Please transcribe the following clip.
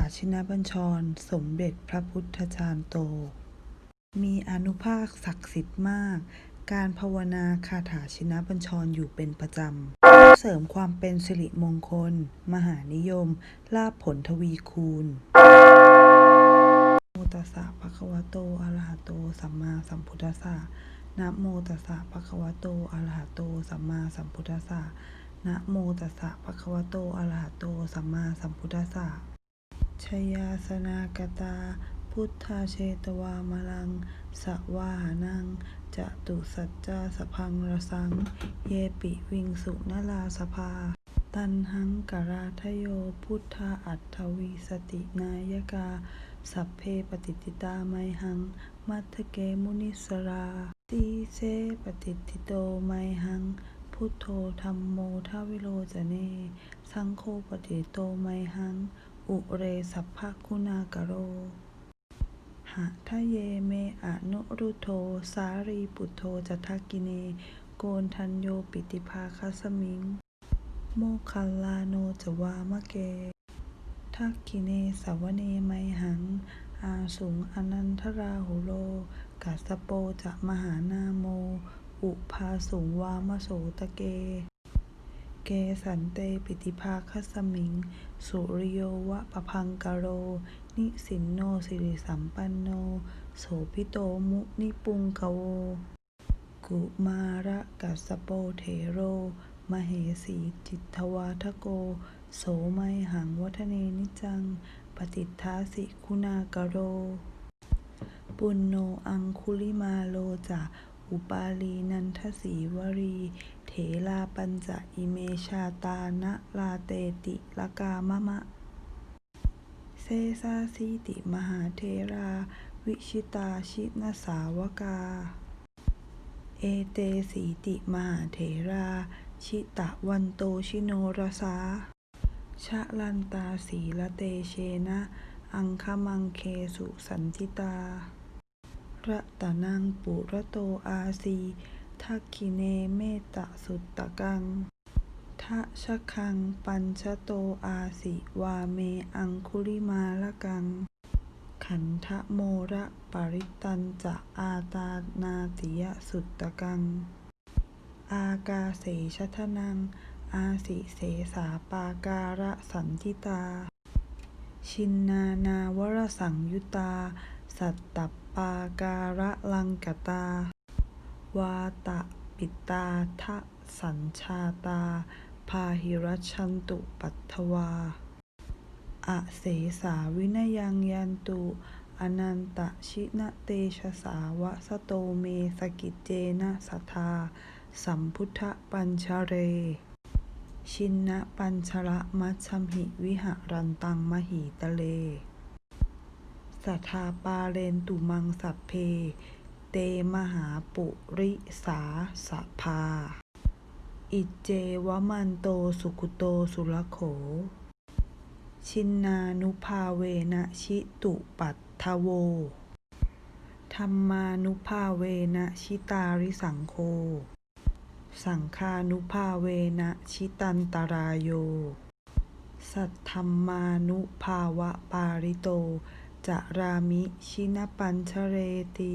ถาชินบัญชร สมเด็จพระพุทธจารย์โต มีอนุภาคศักดิ์สิทธิ์มาก การภาวนาคาถาชินบัญชรอยู่เป็นประจำ เสริมความเป็นสิริมงคล มหานิยม ลาภผลทวีคูณโมตัสสะภะคะวะโตอะระหะโต สัมมาสัมพุทธัสสะนะโมตัสสะภะคะวะโตอะระหะโต สัมมาสัมพุทธัสสะนะโมตัสสะภะคะวะโตอะระหะโต สัมมาสัมพุทธัสสะ ชยาสนากตา พุทธาเชตวามลัง สวาหานังจะตุสัจจาสพังรสัง เยปิวิงสุนลาสภา ตันหังกราทโย พุทธาอัตถวีสตินายกา สัพเพปฏิติตาไมหัง มัทเกมุนิสราตีเสปฏิติโตไมหัง พุทโธธรรมโมทวิโรจเน สังโฆปฏิโตไมหัง อุเรสัพพคุณากโร หะทะเยเมอนุรุโธสารีปุโธจัทักกิเน โกนทันโยปิติภาคัสมิง โมคัลลาโนจวามะเก ทักขิเนสาวเนไมหัง อาสุงอนันทราหุโล กัสสโปจะมหานาโม อุภาสุงวามโสตะเก เกสันเตปิติภาคัสมิง สุริโยวะปะพังกโร นิสินโนสิริสัมปันโน โสพิโตมุนิปุงกโว กุมาระกัสสโปเถโร มเหสีจิตทวาทโก โสไมหังวัฒเนนิจัง ปฏิทาสิคุณากโร ปุณโนอังคุลิมาโลจะอุปาลีนันทสีวรี ลาปัญจะอิเมชาตานะลาเตติลกามะมะ เซซาสีติมหาเทรา วิชิตาชินสาวกา เอเตสีติมหาเถรา ชิตะวันโตชิโนรสาชะลันตาสีละเตเชนะ อังคมังเคสุสันติตาระตะนังปุระโตอาสี ทักขิเนเมตะสุตตะกังทะชะคัง ปัญชโตอาสิวาเมอังคุลิมาละกัง ขันทะโมระปริตันจะอาตานาติยสุตตะกัง อากาเสชทนัง อาสิเสสาปาการะสันติตา ชินนานาวรสังยุตา สัตตปปาการะลังกตา วาตะปิตาทะสัญชาตา พาหิรัชันตุปัทวาอะเสสาวินยังยันตุ อนันตชินเตชะสาวะสโตเมสกิจเจนะสัทธา สัมพุทธปัญชเร ชินนะปัญชระมัชชมหิวิหารันตังมหิตะเลสัทธาปาเรนตุมังสัพเพ เตมหาปุริสาสะพาอิเจวมันโตสุขุโตสุรโข ชินนานุภาเวนะชิตุปัตทโว ธรรมานุภาเวนะชิตาริสังโฆสังฆานุภาเวนะชิตันตรายโย สัทธรรมานุภาวะปาริโตจะรามิชินปัญชเรติ